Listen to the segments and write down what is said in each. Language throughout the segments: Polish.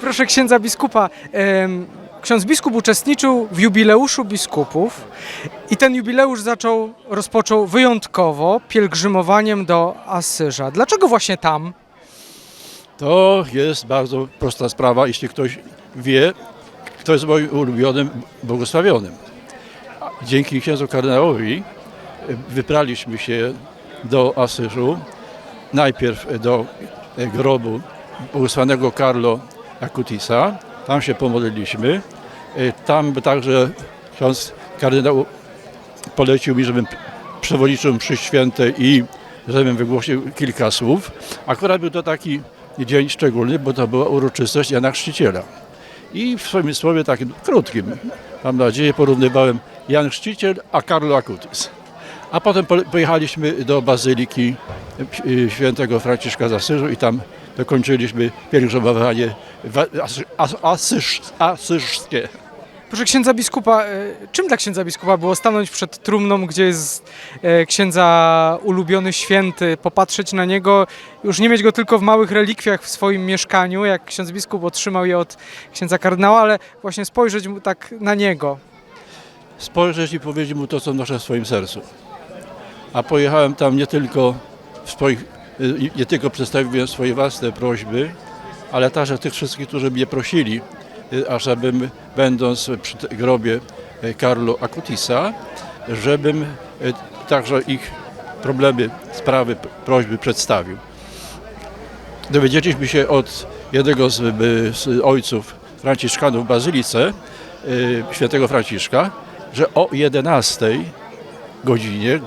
proszę księdza biskupa. Ksiądz biskup uczestniczył w jubileuszu biskupów i ten jubileusz zaczął, rozpoczął wyjątkowo pielgrzymowaniem do Asyża. Dlaczego właśnie tam? To jest bardzo prosta sprawa, jeśli ktoś wie, kto jest moim ulubionym błogosławionym. Dzięki księdzu kardynałowi e, wybraliśmy się do Asyżu, najpierw do e, grobu błogosławionego Carlo Acutisa, tam się pomodliliśmy, E, tam także ksiądz kardynał polecił mi, żebym przewodniczył mszy świętej i żebym wygłosił kilka słów. Akurat był to taki dzień szczególny, bo to była uroczystość Jana Chrzciciela. I w swoim słowie takim krótkim, mam nadzieję, porównywałem Jan Chrzciciel a Carlo Acutis. A potem po- pojechaliśmy do Bazyliki y, świętego Franciszka z Asyżu i tam dokończyliśmy pielgrzymowanie wa- asy- as- asyż- asyżskie. Proszę księdza biskupa, e, czym dla księdza biskupa było stanąć przed trumną, gdzie jest e, księdza ulubiony święty, popatrzeć na niego, już nie mieć go tylko w małych relikwiach w swoim mieszkaniu, jak ksiądz biskup otrzymał je od księdza kardynała, ale właśnie spojrzeć mu tak na niego. spojrzeć i powiedzieć mu to, co noszę w swoim sercu. A pojechałem tam nie tylko, w swoich, nie tylko przedstawiłem swoje własne prośby, ale także tych wszystkich, którzy mnie prosili, y, ażebym, będąc przy grobie y, Carlo Acutisa, żebym y, także ich problemy, sprawy, prośby przedstawił. Dowiedzieliśmy się od jednego z, y, z ojców franciszkanów w Bazylice, y, świętego Franciszka, że o 11 godzinie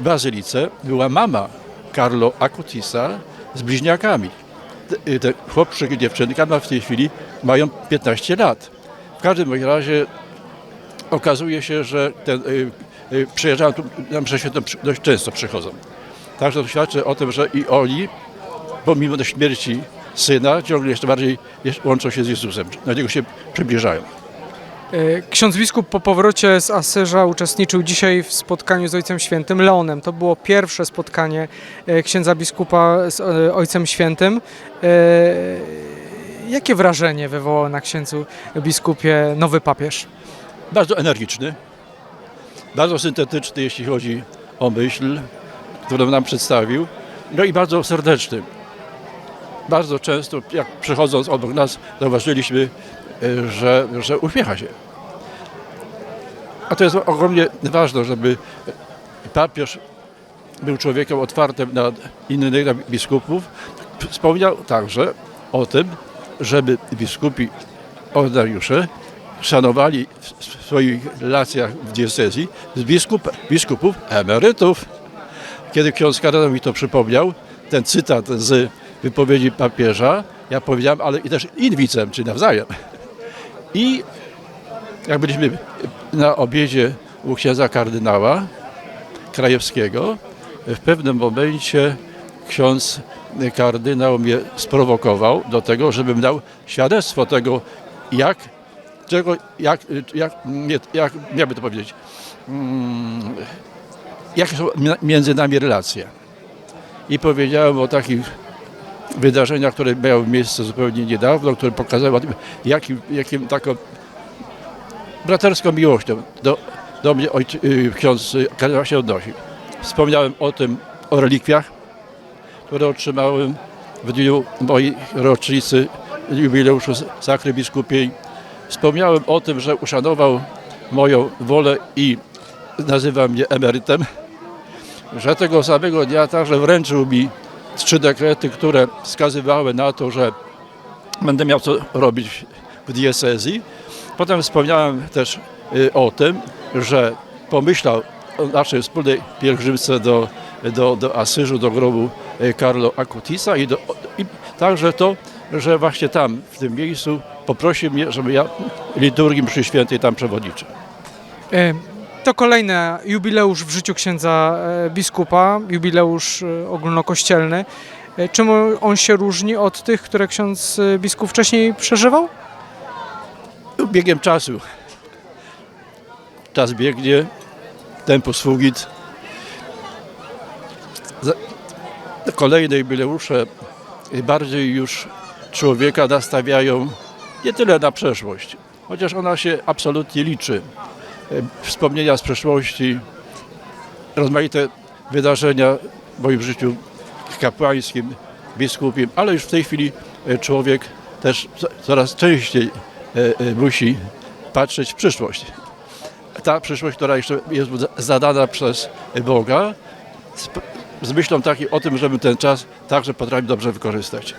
w Bazylice była mama Carlo Acutisa z bliźniakami. Te- y, chłopczyk i dziewczynka w tej chwili mają 15 lat. W każdym razie okazuje się, że ten, y, y, przyjeżdżają tu dość często przychodzą. Także to świadczy o tym, że i oni, pomimo śmierci syna, ciągle jeszcze bardziej łączą się z Jezusem. Na niego się przybliżają. E, Ksiądz biskup po powrocie z Asyża uczestniczył dzisiaj w spotkaniu z Ojcem Świętym Leonem. To było pierwsze spotkanie e, księdza biskupa z e, Ojcem Świętym. Jakie wrażenie wywołał na księdzu biskupie nowy papież? bardzo energiczny, bardzo syntetyczny, jeśli chodzi o myśl, którą nam przedstawił, no i bardzo serdeczny. Bardzo często, jak przechodząc obok nas, zauważyliśmy, e, że, że uśmiecha się. A to jest ogromnie ważne, żeby papież był człowiekiem otwartym na innych biskupów. Wspomniał także o tym, żeby biskupi ordynariusze szanowali w swoich relacjach w diecezji z biskup, biskupów emerytów. Kiedy ksiądz kardynał mi to przypomniał, ten cytat z wypowiedzi papieża, ja powiedziałem, ale i też in vicem, czy nawzajem. I jak byliśmy na obiedzie u księdza kardynała Krajewskiego, w pewnym momencie ksiądz kardynał mnie sprowokował do tego, żebym dał świadectwo tego, jak, czego, jak, jak, nie, jak miałby to powiedzieć, mm, jakie są mi- między nami relacje. I powiedziałem o takich wydarzeniach, które miały miejsce zupełnie niedawno, które pokazały, jakim, jakim taką braterską miłością do, do mnie ojczy, y, ksiądz kardynał się odnosi. Wspomniałem o tym, o relikwiach, które otrzymałem w dniu mojej rocznicy jubileuszu Sakry Biskupiej. Wspomniałem o tym, że uszanował moją wolę i nazywa mnie emerytem, że tego samego dnia także wręczył mi trzy dekrety, które wskazywały na to, że będę miał co robić w diecezji. Potem wspomniałem też y, o tym, że pomyślał o naszej wspólnej pielgrzymce do, do, do Asyżu, do grobu y, Carlo Acutisa i, do, i także to, że właśnie tam, w tym miejscu poprosił mnie, żeby ja liturgii mszy świętej tam przewodniczył. To kolejny jubileusz w życiu księdza e, biskupa, jubileusz e, ogólnokościelny. E, Czym on się różni od tych, które ksiądz biskup wcześniej przeżywał? biegiem czasu. Czas biegnie, tempus fugit. Za- Kolejne jubileusze bardziej już człowieka nastawiają nie tyle na przeszłość, chociaż ona się absolutnie liczy. E, Wspomnienia z przeszłości, rozmaite wydarzenia w moim życiu kapłańskim, biskupim, ale już w tej chwili e, człowiek też co- coraz częściej e, musi patrzeć w przyszłość. Ta przyszłość, która jeszcze jest zadana przez Boga, z, myślą takiej o tym, żeby ten czas także potrafić dobrze wykorzystać.